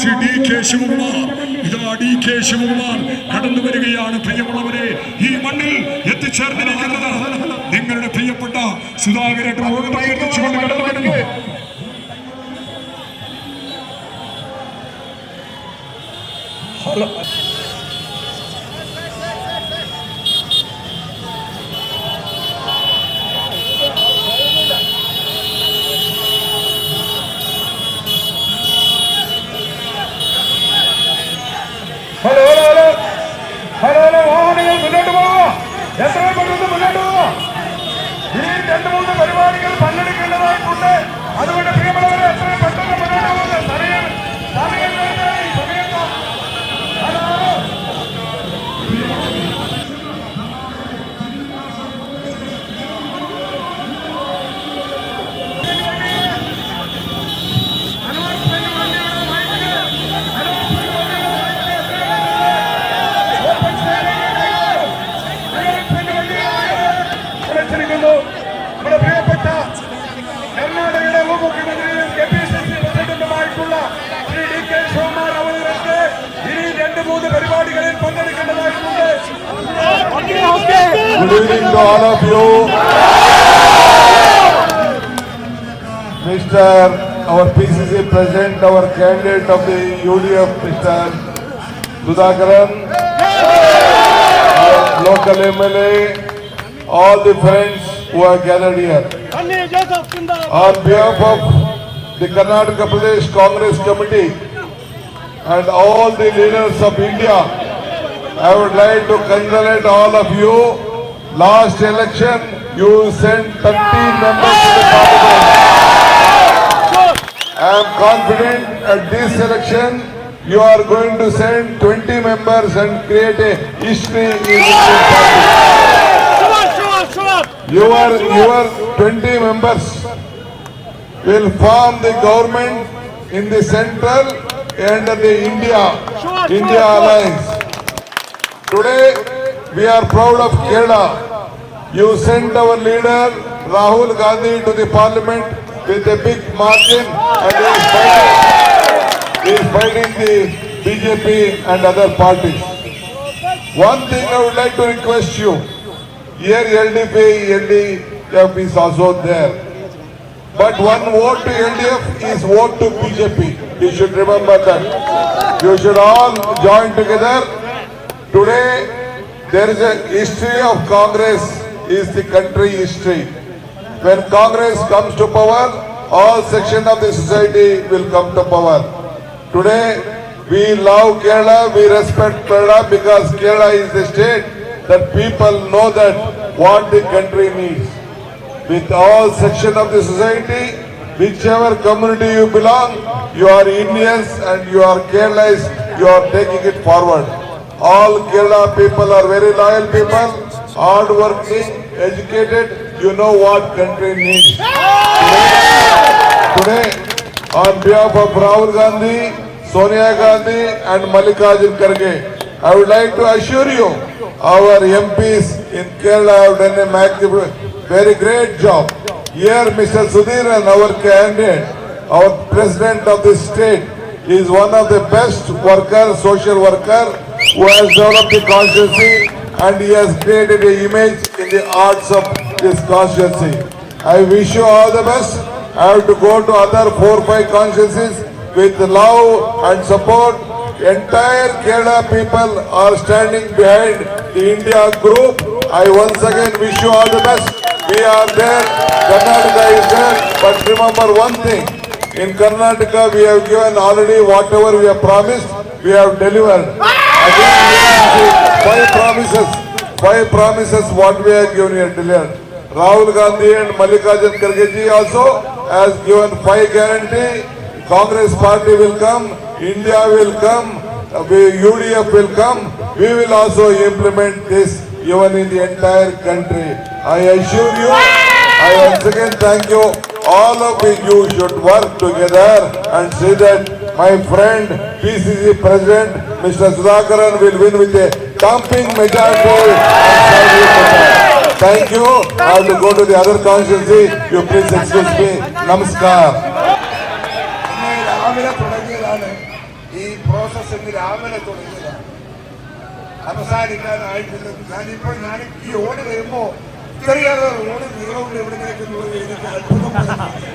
Shri D K Shivakumar. ഇതാ D K Shivakumar കടന്നു വരികയാണ് പ്രിയമുള്ളവരെ. ഈ മണ്ണിൽ എത്തിച്ചേർന്നിരിക്കുന്നത് നിങ്ങളുടെ പ്രിയപ്പെട്ട ഉയർത്തിച്ചുകൊണ്ട് കടന്നു വരുന്നു hello. Good evening to all of you. Mr. Our PCC President, our candidate of the UDF, Mr. Sudhakaran, local MLA, all the friends who are gathered here. On behalf of the Karnataka Pradesh Congress Committee and all the leaders of India, I would like to congratulate all of you. Last election, you sent 13 members to the parliament. I am confident at this election, you are going to send 20 members and create a history in Indian. Your, your 20 members will form the government in the central and the India, India alliance. Today, we are proud of Kerala. You sent our leader Rahul Gandhi to the parliament with a big margin and he is fighting, he is fighting the BJP and other parties. One thing I would like to request you, here LDP, LDF is also there. But one vote to LDF is vote to BJP. You should remember that. You should all join together. Today, there is a history of Congress is the country history. When Congress comes to power, all section of the society will come to power. Today, we love Kerala, we respect Kerala because Kerala is the state that people know that what the country needs with all section of the society, whichever community you belong, you are Indians and you are Keralais, you are taking it forward. All Kerala people are very loyal people, hardworking, educated, you know what country needs. Today, on behalf of Rahul Gandhi, Sonia Gandhi and Mallikarjun Kharge, I would like to assure you, our MPs in Kerala have done a very great job. Here, Mr. Sudhiran, our candidate, our president of the state, is one of the best worker, social worker, who has developed the constituency and he has created an image in the arts of this constituency. I wish you all the best. I have to go to other four, five constituencies with love and support. Entire Kerala people are standing behind the India group. I once again wish you all the best. We are there, Karnataka is there, but remember one thing. In Karnataka, we have given already whatever we have promised, we have delivered. Five promises, five promises what we have given, have delivered. Rahul Gandhi and Mallikarjun Kharge also has given five guarantee. Congress party will come, India will come, UDF will come. We will also implement this even in the entire country. I assure you, I once again thank you. All of you should work together and see that my friend PCC President Mr. Sudhakaran will win with a thumping majority. Thank you. I have to go to the other constituency. You please excuse me. Namaskar. രാവിലെ തുടങ്ങിയതാണ് ഈ process ഇന്ന് രാവിലെ തുടങ്ങിയതാണ് അവസാനിക്കാനായിട്ടില്ല ഞാനിപ്പോൾ ഞാൻ ഈ ഓടി വരുമ്പോ ഇത്രയേറെ ഓടി നീളമുണ്ട് എവിടേക്ക് എന്നുള്ളത് എനിക്ക് അത്ഭുതം തോന്നി.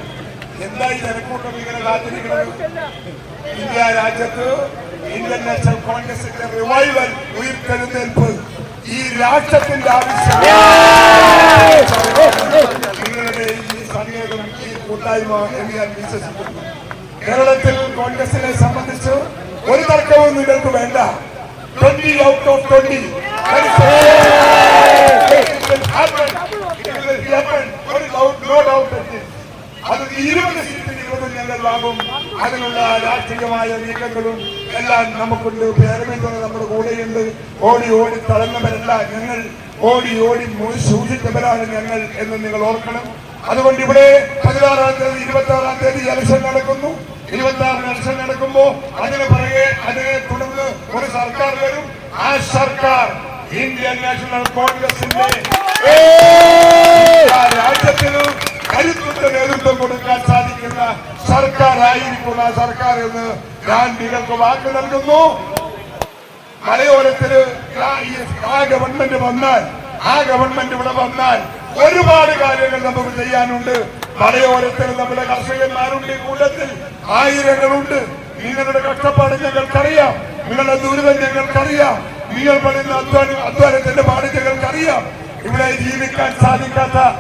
എന്താ ഈ ജനക്കൂട്ടം ഇങ്ങനെ കാത്തിരിക്കുന്നത് ഇന്ത്യ രാജ്യത്ത് ഇന്ത്യൻ നാഷണൽ കോൺഗ്രസിന്റെ റിവൈവൽ ഉയർത്തെഴുന്നേൽപ്പ്. ഈ രാഷ്ട്രത്തിന്റെ ആവശ്യം. നിങ്ങളുടെ ഈ സംഗീതം ഈ കൂട്ടായ്മ എന്ന് ഞാൻ വിശ്വസിക്കുന്നു. കേരളത്തിൽ കോൺഗ്രസിനെ സംബന്ധിച്ച് ഒരു തർക്കവും നിങ്ങൾക്ക് വേണ്ട. ട്വന്റി ഔട്ട് ഓഫ് ട്വന്റി അതിനുള്ള രാഷ്ട്രീയമായ നീക്കങ്ങളും എല്ലാം നമുക്കുണ്ട്. പേരമെന്ന് നമ്മുടെ കൂടെയുണ്ട്. ഓടി ഓടി തളർന്നവരല്ല ഞങ്ങൾ. ഓടി ഓടി സൂചിച്ചവരാണ് ഞങ്ങൾ എന്ന് നിങ്ങൾ ഓർക്കണം. അതുകൊണ്ട് ഇവിടെ പതിനാറാം തീയതി ഇരുപത്തി ആറാം തീയതി ഇലക്ഷൻ നടക്കുന്നു. ഇരുപത്തി ആറ് ഇലക്ഷൻ നടക്കുമ്പോ അതിന് പറയെ അതിനെ തുടർന്ന് ഒരു സർക്കാർ വരും. ആ സർക്കാർ ഇന്ത്യൻ നാഷണൽ കോൺഗ്രസിന്റെ ആ സർക്കാർ എന്ന് ഞാൻ നിങ്ങൾക്ക് വാക്ക് നൽകുന്നു. മലയോരത്തിൽ ആ- ഗവൺമെന്റ് വന്നാൽ ആ ഗവൺമെന്റ് ഇവിടെ വന്നാൽ ഒരുപാട് കാര്യങ്ങൾ നമുക്ക് ചെയ്യാനുണ്ട്. മലയോരത്തിൽ നമ്മുടെ കർഷകന്മാരുണ്ട് ഈ കൂട്ടത്തിൽ. ആയിരങ്ങളുണ്ട്. നിങ്ങളുടെ കഷ്ടപ്പാട് ഞങ്ങൾക്കറിയാം. നിങ്ങളുടെ ദുരിതം ഞങ്ങൾക്കറിയാം. നിങ്ങൾ പറയുന്ന അധ്വാനം അധ്വാനത്തിന്റെ പാട് ഞങ്ങൾക്കറിയാം. ഇവിടെ ജീവിക്കാൻ സാധിക്കാത്ത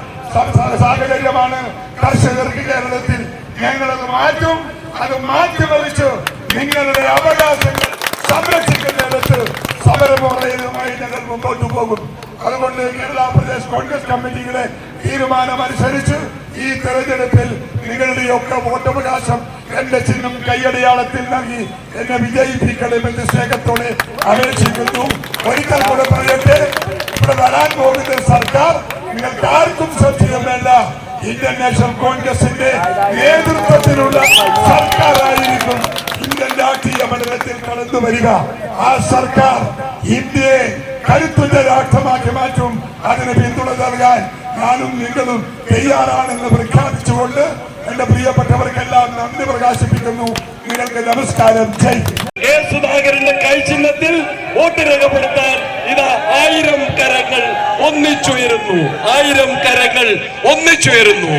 സാഹചര്യമാണ് കർഷകർക്ക് കേരളത്തിൽ. ഞങ്ങളത് മാറ്റും. അത് മാറ്റിമറിച്ച് നിങ്ങളുടെ അവകാശങ്ങൾ സംരക്ഷിക്കുന്നിടത്ത് സമരപോറയുമായി ഞങ്ങൾ മുമ്പോട്ട് പോകും. അതുകൊണ്ട് കേരള പ്രദേശ് കോൺഗ്രസ് കമ്മിറ്റിയുടെ തീരുമാനമനുസരിച്ച് ഈ തെരഞ്ഞെടുപ്പിൽ നിങ്ങളുടെയൊക്കെ വോട്ടവകാശം എന്റെ ചിഹ്നം കൈയടയാളത്തിൽ നൽകി എന്നെ വിജയിപ്പിക്കണമെന്ന് സ്നേഹത്തോടെ അപേക്ഷിക്കുന്നു. ഒരിക്കൽ കൂടെ പറയട്ടെ ഇവിടെ വരാൻ പോകുന്ന സർക്കാർ നിങ്ങൾക്ക് ആർക്കും സംശയം വേണ്ട. ഇന്ത്യൻ നാഷണൽ കോൺഗ്രസിന്റെ നേതൃത്വത്തിലുള്ള സർക്കാരായിരിക്കും ഇന്ത്യൻ രാഷ്ട്രീയ മണ്ഡലത്തിൽ കടന്നു വരിക. ആ സർക്കാർ ഇന്ത്യയെ കരുത്തിന്റെ രാഷ്ട്രമാക്കി മാറ്റും. അതിന് പിന്തുണ നൽകാൻ ഞാനും നിങ്ങളും തയ്യാറാണെന്ന് പ്രഖ്യാപിച്ചുകൊണ്ട് എന്റെ പ്രിയപ്പെട്ടവർക്കെല്ലാം നന്ദി പ്രകാശിപ്പിക്കുന്നു. നിങ്ങൾക്ക് നമസ്കാരം. ജയ് സുധാകരന്റെ കൈചിഹ്നത്തിൽ വോട്ട് രേഖപ്പെടുത്താൻ ഇതാ ഒന്നിച്ചുയരുന്നു. ആയിരം കരങ്ങൾ ഒന്നിച്ചുയരുന്നു.